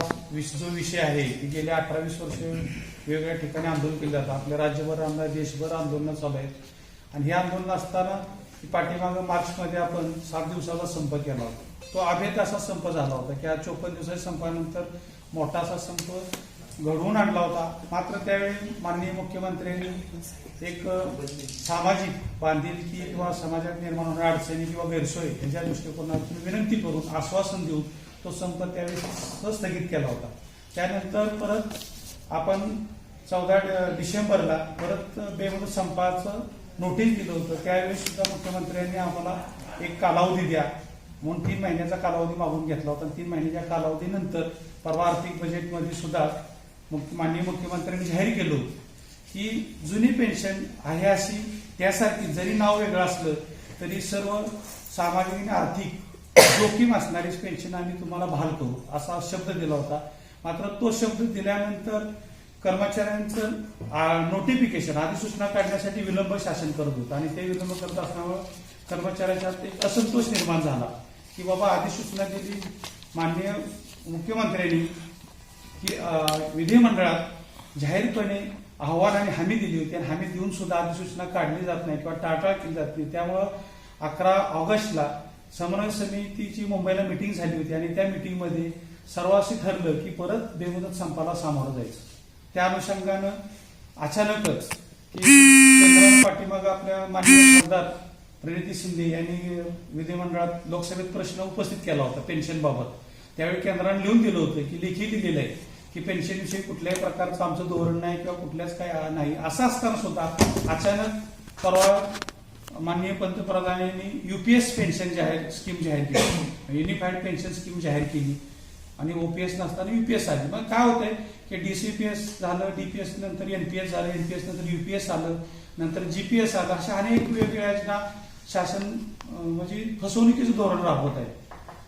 जो विषय आहे की गेल्या अठरा वीस वर्ष वेगवेगळ्या ठिकाणी आंदोलन केलं जातं आपल्या राज्यभर आंदोलन देशभर आंदोलनं चालू आहेत. आणि हे आंदोलन असताना पाठीमागं मार्चमध्ये आपण सात दिवसाचा संप केला होता. तो अभेद असा संप झाला होता की आज चोपन्न दिवसाच्या संपानंतर मोठा असा संप घडवून आणला होता. मात्र त्यावेळी माननीय मुख्यमंत्र्यांनी एक सामाजिक बांधिलकी किंवा समाजात निर्माण होणाऱ्या अडचणी किंवा गैरसोय यांच्या दृष्टिकोनातून विनंती करून आश्वासन देऊन तो संप त्यावेळी स्थगित केला होता. त्यानंतर परत आपण चौदा डिसेंबरला परत बेमुदत संपाचं नोटीस दिलं होतं. त्यावेळी सुद्धा मुख्यमंत्र्यांनी आम्हाला एक कालावधी द्या म्हणून तीन महिन्याचा कालावधी मागून घेतला होता. तीन महिन्याच्या कालावधीनंतर परवा आर्थिक बजेटमध्ये सुद्धा माननीय मुख्यमंत्र्यांनी जाहीर केलं होतं की जुनी पेन्शन आहे अशी त्यासारखी जरी नाव वेगळं असलं तरी सर्व सामाजिक आणि आर्थिक जोखीम असणारीच पेन्शन आम्ही तुम्हाला बहाल करू असा शब्द दिला होता. मात्र तो शब्द दिल्यानंतर कर्मचाऱ्यांचं नोटिफिकेशन अधिसूचना काढण्यासाठी विलंब शासन करत होतं. आणि ते विलंब करत असल्यामुळं कर्मचाऱ्याच्यात एक असंतोष निर्माण झाला. की बाबा अधिसूचना दिली. माननीय मुख्यमंत्र्यांनी की विधिमंडळात जाहीरपणे अहवाल आणि हमी दिली होती. आणि हमी देऊन सुद्धा अधिसूचना काढली जात नाही किंवा टाळटाळ केली जात नाही. त्यामुळं अकरा ऑगस्टला समन्वय समितीची मुंबईला मिटिंग झाली होती आणि त्या मिटिंगमध्ये सर्वांशी ठरलं की परत बेमुदत संपाला सामोरं जायचं. त्या अनुषंगानं अचानकच की केंद्रानं पाठीमागं आपल्या माननीय खासदार प्रणिती शिंदे यांनी विधिमंडळात लोकसभेत प्रश्न उपस्थित केला होता पेन्शनबाबत त्यावेळी केंद्राने लिहून दिलं होतं की लेखी दिलेलं आहे की पेन्शनविषयी कुठल्याही प्रकारचं आमचं धोरण नाही किंवा कुठल्याच काय नाही. असं असताना सुद्धा अचानक परवा माननीय पंतप्रधानांनी युपीएस पेन्शन जाहीर स्कीम जाहीर केली. युनिफाईड पेन्शन स्कीम जाहीर केली. आणि ओपीएस नसताना युपीएस आली. मग काय होतंय? की डीसीपीएस झालं डीपीएस नंतर एनपीएस झालं एनपीएस नंतर युपीएस आलं नंतर जीपीएस आलं अशा अनेक वेगवेगळ्या योजना शासन म्हणजे फसवणुकीचं धोरण राबवत आहे.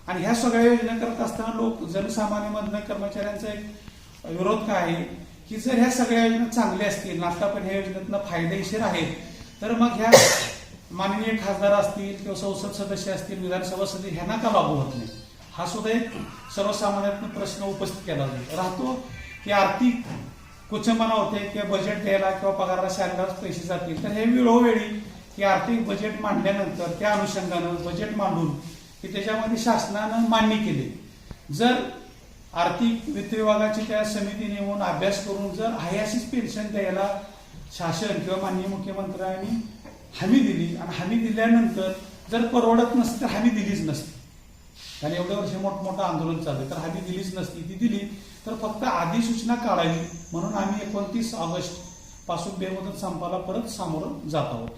आणि ह्या सगळ्या योजना करत असताना लोक जनसामान्यमधनं कर्मचाऱ्यांचा एक विरोध काय आहे? की जर ह्या सगळ्या योजना चांगल्या असतील आता पण ह्या योजनेतनं फायदेशीर आहेत तर मग ह्या माननीय खासदार असतील किंवा संसद सदस्य असतील विधानसभा सदस्य ह्यांना का लागू होत नाही? हा सुद्धा एक सर्वसामान्यातनं प्रश्न उपस्थित केला जातो राहतो की आर्थिक कुचंबना होते किंवा बजेट द्यायला किंवा पगाराला शाळेलाच पैसे जातील. तर हे वेळोवेळी की आर्थिक बजेट मांडल्यानंतर त्या अनुषंगानं बजेट मांडून की त्याच्यामध्ये शासनानं मान्य केले. जर आर्थिक वित्त विभागाची त्या समिती नेमून अभ्यास करून जर आहे अशीच पेन्शन द्यायला शासन किंवा माननीय मुख्यमंत्र्यांनी हमी दिली आणि हमी दिल्यानंतर जर परवडत नसती तर हमी दिलीच नसती. आणि एवढ्या वर्षी मोठमोठं आंदोलन चाललं. तर हमी दिलीच नसती ती दिली. तर फक्त अधिसूचना काढावी म्हणून आम्ही एकोणतीस ऑगस्टपासून बेमुदत संपाला परत सामोरं जात आहोत.